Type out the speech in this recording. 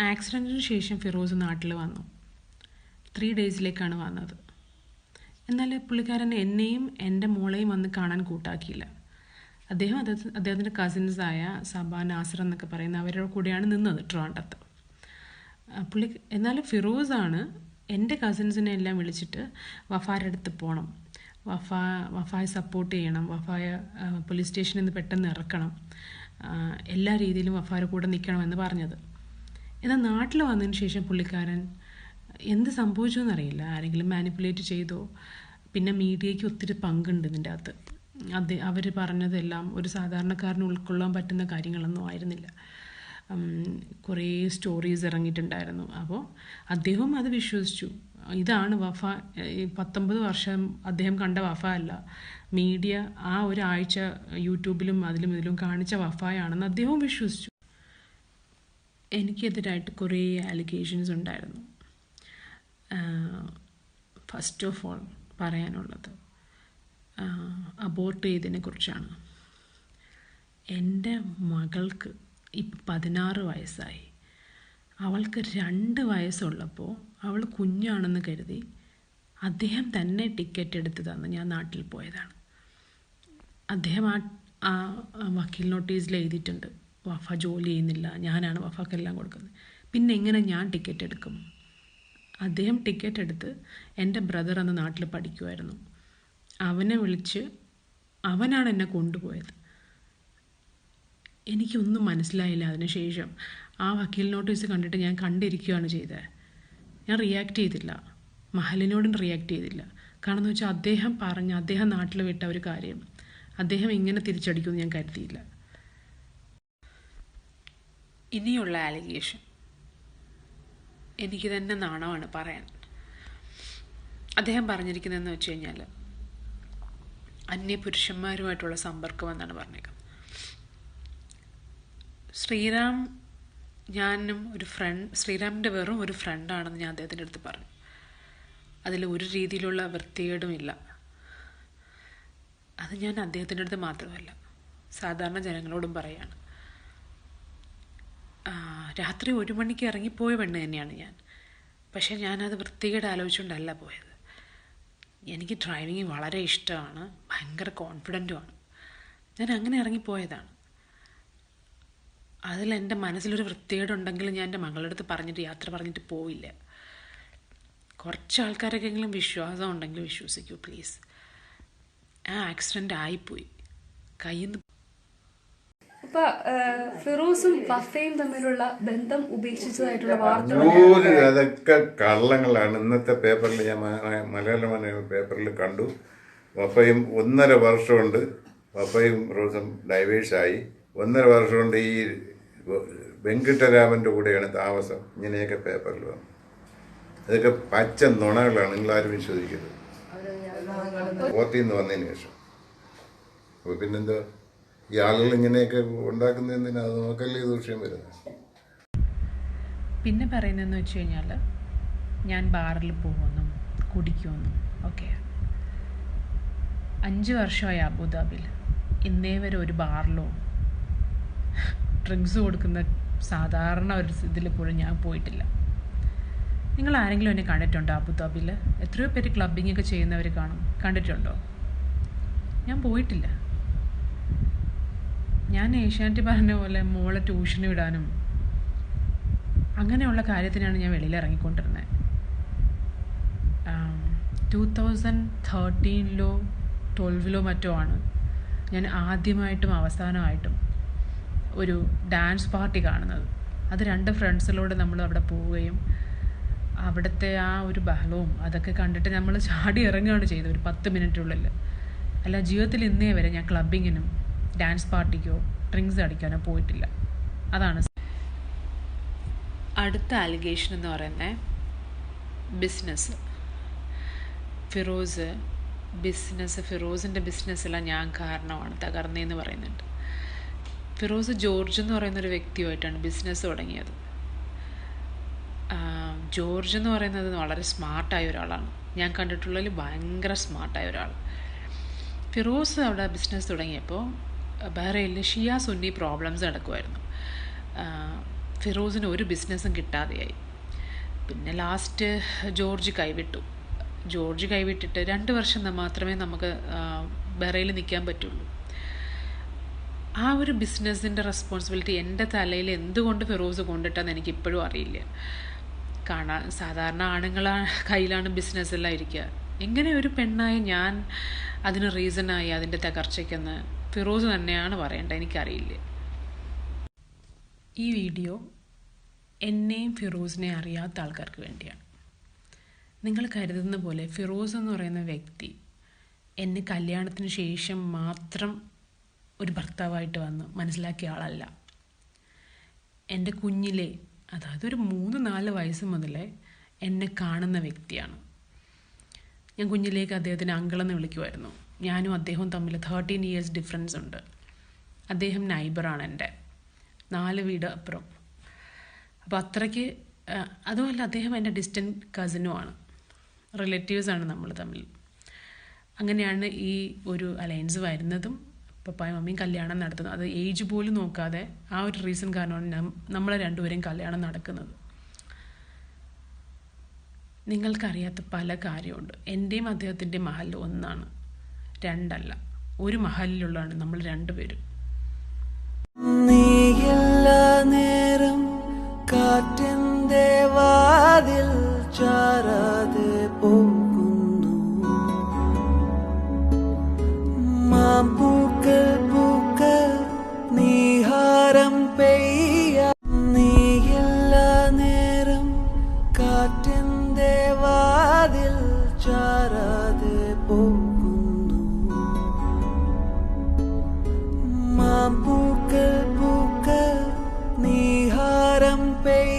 ആക്സിഡന്റിന് ശേഷം ഫിറോസ് നാട്ടിൽ വന്നു. ത്രീ ഡേയ്സിലേക്കാണ് വന്നത്. എന്നാൽ പുള്ളിക്കാരൻ എന്നെയും എന്റെ മോളെയും വന്ന് കാണാൻ കൂട്ടാക്കിയില്ല. അദ്ദേഹം അദ്ദേഹത്തിന്റെ അദ്ദേഹത്തിന്റെ കസിൻസായ സബ നാസർ എന്നൊക്കെ പറയുന്ന അവരുടെ കൂടെയാണ് നിന്നത് ആ, പുള്ളി എന്നാലും ഫിറോസാണ് എന്റെ കസിൻസിനെ എല്ലാം വിളിച്ചിട്ട് വഫാരുടെ അടുത്ത് പോകണം വഫ വഫായെ സപ്പോർട്ട് ചെയ്യണം. വഫായ പോലീസ് സ്റ്റേഷനിൽ നിന്ന് പെട്ടെന്ന് ഇറക്കണം. എല്ലാ രീതിയിലും വഫായുടെ കൂടെ നിൽക്കണമെന്ന് പറഞ്ഞത്. എന്നാൽ നാട്ടിൽ വന്നതിന് ശേഷം പുള്ളിക്കാരൻ എന്ത് സംഭവിച്ചു എന്നറിയില്ല ആരെങ്കിലും മാനിപ്പുലേറ്റ് ചെയ്തോ പിന്നെ മീഡിയയ്ക്ക് ഒത്തിരി പങ്കുണ്ട് ഇതിന്റെ അകത്ത്. അത് അവർ പറഞ്ഞതെല്ലാം ഒരു സാധാരണക്കാരന് ഉൾക്കൊള്ളാൻ പറ്റുന്ന കാര്യങ്ങളൊന്നും ആയിരുന്നില്ല. കുറേ സ്റ്റോറീസ് ഇറങ്ങിയിട്ടുണ്ടായിരുന്നു. അപ്പോൾ അദ്ദേഹവും അത് വിശ്വസിച്ചു. ഇതാണ് വഫ പത്തൊമ്പത് വർഷം അദ്ദേഹം കണ്ട വഫ അല്ല. മീഡിയ ആ ഒരാഴ്ച യൂട്യൂബിലും അതിലും ഇതിലും കാണിച്ച വഫായാണെന്ന് അദ്ദേഹവും വിശ്വസിച്ചു. എനിക്കെതിരായിട്ട് കുറേ അലിഗേഷൻസ് ഉണ്ടായിരുന്നു. ഫസ്റ്റ് ഓഫ് ഓൾ പറയാനുള്ളത് അബോർട്ട് ചെയ്തതിനെ കുറിച്ചാണ് എന്റെ മകൾക്ക് ഇപ്പം പതിനാറ് വയസ്സായി. അവൾക്ക് രണ്ട് വയസ്സുള്ളപ്പോൾ അവൾ കുഞ്ഞാണെന്ന് കരുതി അദ്ദേഹം തന്നെ ടിക്കറ്റ് എടുത്ത് തന്ന് ഞാൻ നാട്ടിൽ പോയതാണ്. അദ്ദേഹം ആ വക്കീൽ നോട്ടീസിൽ എഴുതിയിട്ടുണ്ട്. വഫ ജോലി ചെയ്യുന്നില്ല. ഞാനാണ് വഫക്കെല്ലാം കൊടുക്കുന്നത്. പിന്നെ എങ്ങനെ ഞാൻ ടിക്കറ്റ് എടുക്കും? അദ്ദേഹം ടിക്കറ്റ് എടുത്ത് എന്റെ ബ്രദർ അന്ന് നാട്ടിൽ പഠിക്കുമായിരുന്നു അവനെ വിളിച്ച് അവനാണ് എന്നെ കൊണ്ടുപോയത്. എനിക്കൊന്നും മനസ്സിലായില്ല അതിനുശേഷം. ആ വക്കീൽ നോട്ടീസ് കണ്ടിട്ട് ഞാൻ കണ്ടിരിക്കുകയാണ് ചെയ്തത് ഞാൻ റിയാക്ട് ചെയ്തില്ല. മഹലിനോടും റിയാക്ട് ചെയ്തില്ല. കാരണം എന്ന് വെച്ചാൽ അദ്ദേഹം പറഞ്ഞ അദ്ദേഹം നാട്ടിൽ വിട്ട ഒരു കാര്യം. അദ്ദേഹം ഇങ്ങനെ തിരിച്ചടിക്കുമെന്ന് ഞാൻ കരുതിയില്ല. ഇനിയുള്ള ആലിഗേഷൻ എനിക്ക് തന്നെ നാണമാണ് പറയാൻ. അദ്ദേഹം പറഞ്ഞിരിക്കുന്നതെന്ന് വെച്ച് കഴിഞ്ഞാൽ അന്യപുരുഷന്മാരുമായിട്ടുള്ള സമ്പർക്കം എന്നാണ് പറഞ്ഞേക്കുന്നത്. ശ്രീറാം ഞാനും ഒരു ഫ്രണ്ട് ശ്രീറാമിന്റെ വെറും ഒരു ഫ്രണ്ടാണെന്ന് ഞാൻ അദ്ദേഹത്തിന്റെ അടുത്ത് പറഞ്ഞു. അതിൽ ഒരു രീതിയിലുള്ള വൃത്തികേടുമില്ല അത് ഞാൻ അദ്ദേഹത്തിന്റെ അടുത്ത് മാത്രമല്ല സാധാരണ ജനങ്ങളോടും പറയാണ്. രാത്രി ഒരു മണിക്ക് ഇറങ്ങിപ്പോയ പെണ്ണ് തന്നെയാണ് ഞാൻ. പക്ഷേ ഞാനത് വൃത്തികേട് ആലോചിച്ചുകൊണ്ടല്ല പോയത്. എനിക്ക് ഡ്രൈവിങ് വളരെ ഇഷ്ടമാണ്. ഭയങ്കര കോൺഫിഡന്റുമാണ് ഞാൻ അങ്ങനെ ഇറങ്ങിപ്പോയതാണ്. അതിൽ എന്റെ മനസ്സിലൊരു വൃത്തികേടുണ്ടെങ്കിൽ ഞാൻ എന്റെ മകളുടെ അടുത്ത് പറഞ്ഞിട്ട് യാത്ര പറഞ്ഞിട്ട് പോയില്ല കുറച്ച് ആൾക്കാരൊക്കെങ്കിലും വിശ്വാസം ഉണ്ടെങ്കിൽ വിശ്വസിക്കൂ പ്ലീസ് ആ ആക്സിഡന്റ് ആയിപ്പോയി. കയ്യിൽ നിന്ന് ഇപ്പൊ ഫിറോസും വഫയും തമ്മിലുള്ള ബന്ധം ഉപേക്ഷിച്ചതായിട്ടുള്ള വാർത്ത അതൊക്കെ കള്ളങ്ങളാണ്. ഇന്നത്തെ പേപ്പറിൽ ഞാൻ മലയാള മനോരമ പേപ്പറിൽ കണ്ടു. വഫയും ഒന്നര വർഷമുണ്ട്. കൊണ്ട് വപ്പയും റോസും ഡൈവേഴ്സായി. ഒന്നര വർഷം കൊണ്ട് ഈ വെങ്കിട്ടരാമന്റെ കൂടെയാണ് താമസം. ഇങ്ങനെയൊക്കെ പേപ്പറിൽ വന്നു. അതൊക്കെ പച്ച നുണകളാണ് നിങ്ങളാരും വിശ്വസിക്കരുത്. പോത്തിന്ന് വന്നതിന് ശേഷം. അപ്പൊ പിന്നെന്താ ഈ ആളുകൾ ഇങ്ങനെയൊക്കെ ഉണ്ടാക്കുന്നതിന് അത് നോക്കല്ലേ ദൂഷ്യം വരുന്നത്? പിന്നെ പറയുന്നതെന്ന് വെച്ച് കഴിഞ്ഞാൽ ഞാൻ ബാറിൽ പോകുമെന്നും കുടിക്കുമെന്നും ഓക്കെ. അഞ്ച് വർഷമായി അബുദാബിയിൽ. ഇന്നേ വരെ ഒരു ബാറിലോ ഡ്രിങ്ക്സ് കൊടുക്കുന്ന സാധാരണ ഒരു ഇതിൽ പോലും ഞാൻ പോയിട്ടില്ല. നിങ്ങൾ ആരെങ്കിലും എന്നെ കണ്ടിട്ടുണ്ടോ അബുദാബിയിൽ എത്രയോ പേര് ക്ലബിംഗ് ഒക്കെ ചെയ്യുന്നവർ കാണും. കണ്ടിട്ടുണ്ടോ? ഞാൻ പോയിട്ടില്ല. ഞാൻ ഏഷ്യാനെറ്റ് പറഞ്ഞ പോലെ മോളെ ട്യൂഷന് വിടാനും അങ്ങനെയുള്ള കാര്യത്തിനാണ് ഞാൻ വെളിയിൽ ഇറങ്ങിക്കൊണ്ടിരുന്നത് ടു തൗസൻഡ് തേർട്ടീനിലോ ട്വൽവിലോ മറ്റോ ആണ്. ഞാൻ ആദ്യമായിട്ടും അവസാനമായിട്ടും ഒരു ഡാൻസ് പാർട്ടി കാണുന്നത്. അത് രണ്ട് ഫ്രണ്ട്സിലൂടെ നമ്മൾ അവിടെ പോവുകയും അവിടുത്തെ ആ ഒരു ബഹളവും അതൊക്കെ കണ്ടിട്ട് നമ്മൾ ചാടി ഇറങ്ങുകയാണ് ചെയ്തത് ഒരു പത്ത് മിനിറ്റിനുള്ളിൽ അല്ല ജീവിതത്തിൽ ഇന്നേ വരെ ഞാൻ ക്ലബിങ്ങിനും ഡാൻസ് പാർട്ടിക്കോ ഡ്രിങ്ക്സ് അടിക്കാനോ പോയിട്ടില്ല. അതാണ് അടുത്ത അലിഗേഷൻ എന്ന് പറയുന്നത് ബിസിനസ് ഫിറോസ് ബിസിനസ് ഫിറോസിന്റെ ബിസിനസ്സെല്ലാം ഞാൻ കാരണമാണ് തകർന്നതെന്ന് പറയുന്നുണ്ട്. ഫിറോസ് ജോർജ് എന്ന് പറയുന്നൊരു വ്യക്തിയുമായിട്ടാണ് ബിസിനസ് തുടങ്ങിയത്. ജോർജ് എന്ന് പറയുന്നത് വളരെ സ്മാർട്ടായ ഒരാളാണ്. ഞാൻ കണ്ടിട്ടുള്ളതിൽ ഭയങ്കര സ്മാർട്ടായ ഒരാൾ ഫിറോസ് അവിടെ ബിസിനസ് തുടങ്ങിയപ്പോൾ ബഹ്റൈനിൽ ഷിയ സുന്നി പ്രോബ്ലംസ് നടക്കുമായിരുന്നു ഫിറോസിന് ഒരു ബിസിനസ്സും കിട്ടാതെയായി. പിന്നെ ലാസ്റ്റ് ജോർജ് കൈവിട്ടു. ജോർജ് കൈവിട്ടിട്ട് രണ്ട് വർഷം മാത്രമേ നമുക്ക് ബഹ്റൈനിൽ നിൽക്കാൻ പറ്റുള്ളൂ. ആ ഒരു ബിസിനസ്സിന്റെ റെസ്പോൺസിബിലിറ്റി എന്റെ തലയിൽ എന്തുകൊണ്ട് ഫിറോസ് കൊണ്ടിട്ടെന്ന് എനിക്ക് ഇപ്പോഴും അറിയില്ല. കാണാൻ സാധാരണ ആണുങ്ങളാണ് കയ്യിലാണ് ബിസിനസ്സെല്ലാം ഇരിക്കുക. എങ്ങനെ ഒരു പെണ്ണായ ഞാൻ അതിന് റീസണായി അതിന്റെ തകർച്ചയ്ക്കെന്ന് ഫിറോസ് തന്നെയാണ് പറയേണ്ടത്. എനിക്കറിയില്ല. ഈ വീഡിയോ എന്നെയും ഫിറോസിനെ അറിയാത്ത ആൾക്കാർക്ക് വേണ്ടിയാണ്. നിങ്ങൾ കരുതുന്ന പോലെ ഫിറോസ് എന്ന് പറയുന്ന വ്യക്തി എന്നെ കല്യാണത്തിന് ശേഷം മാത്രം ഒരു ഭർത്താവായിട്ട് വന്ന് മനസ്സിലാക്കിയ ആളല്ല. എന്റെ കുഞ്ഞിലെ അതായത് ഒരു മൂന്ന് നാല് വയസ്സ് മുതലേ എന്നെ കാണുന്ന വ്യക്തിയാണ്. ഞാൻ കുഞ്ഞിലേക്ക് അദ്ദേഹത്തിന് അങ്കിളെന്ന് വിളിക്കുമായിരുന്നു. ഞാനും അദ്ദേഹവും തമ്മിൽ തേർട്ടീൻ ഇയേഴ്സ് ഡിഫറൻസ് ഉണ്ട്. അദ്ദേഹം നൈബറാണ് എന്റെ. നാല് വീട് അപ്പുറം. അപ്പോൾ അത്രയ്ക്ക് അതുമല്ല അദ്ദേഹം എന്റെ ഡിസ്റ്റന്റ് കസിനുമാണ് റിലേറ്റീവ്സാണ് നമ്മൾ തമ്മിൽ. അങ്ങനെയാണ് ഈ ഒരു അലയൻസ് വരുന്നതും പപ്പായും മമ്മിയും കല്യാണം നടത്തുന്നത്. അത് ഏജ് പോലും നോക്കാതെ ആ ഒരു റീസൺ കാരണമാണ് നമ്മളെ രണ്ടുപേരെയും കല്യാണം നടക്കുന്നത്. നിങ്ങൾക്കറിയാത്ത പല കാര്യമുണ്ട്. എന്റെയും അദ്ദേഹത്തിന്റെ മഹൽ ഒന്നാണ്. രണ്ടല്ല. ഒരു മഹലിലുള്ളതാണ് നമ്മൾ രണ്ടുപേരും. നേരം കാറ്റിന്റെ വാതിൽ ചാരാതെ പോകുന്നു. മാമ്പൂക്കൾ പൂക്കൾ നീഹാരം പെയ്യ. മാമ്പൂക്കൾ പൂക്ക നീഹാരം പെയ്യ